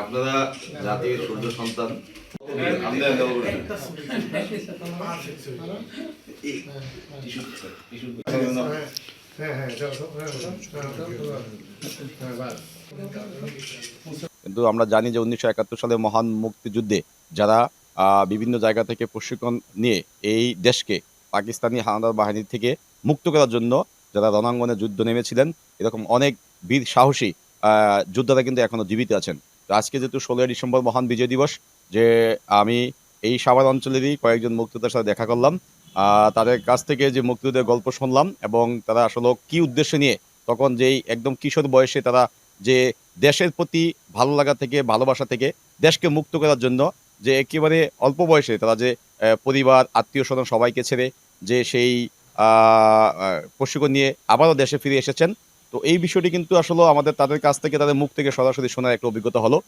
আপনারা জাতির সূর্য সন্তান হ্যাঁ কিন্তু আমরা জানি যে উনিশশো একাত্তর সালে মহান মুক্তিযুদ্ধে যারা বিভিন্ন জায়গা থেকে প্রশিক্ষণ নিয়ে এই দেশকে পাকিস্তানি হানাদার বাহিনী থেকে মুক্ত করার জন্য যারা রণাঙ্গনে যুদ্ধ নেমেছিলেন, এরকম অনেক বীর সাহসী যোদ্ধারা কিন্তু এখনও জীবিত আছেন। তো আজকে যেহেতু ষোলোই ডিসেম্বর মহান বিজয় দিবস, যে আমি এই সাভার অঞ্চলেরই কয়েকজন মুক্তিযোদ্ধার সাথে দেখা করলাম তাদের কাছ থেকে যে মুক্তিযুদ্ধের গল্প শুনলাম এবং তারা আসলে কি উদ্দেশ্য নিয়ে তখন যেই একদম কিশোর বয়সে তারা যে দেশের প্রতি ভালো লাগা থেকে, ভালোবাসা থেকে দেশকে মুক্ত করার জন্য যে একেবারে অল্প বয়সে তারা যে পরিবার, আত্মীয় স্বজন সবাইকে ছেড়ে যে সেই প্রশিক্ষণ নিয়ে আবারও দেশে ফিরে এসেছেন। তো এই বিষয়টি কিন্তু আসলে আমাদের তাদের কাছ থেকে, তাদের মুখ থেকে সরাসরি শোনার একটা অভিজ্ঞতা হলো।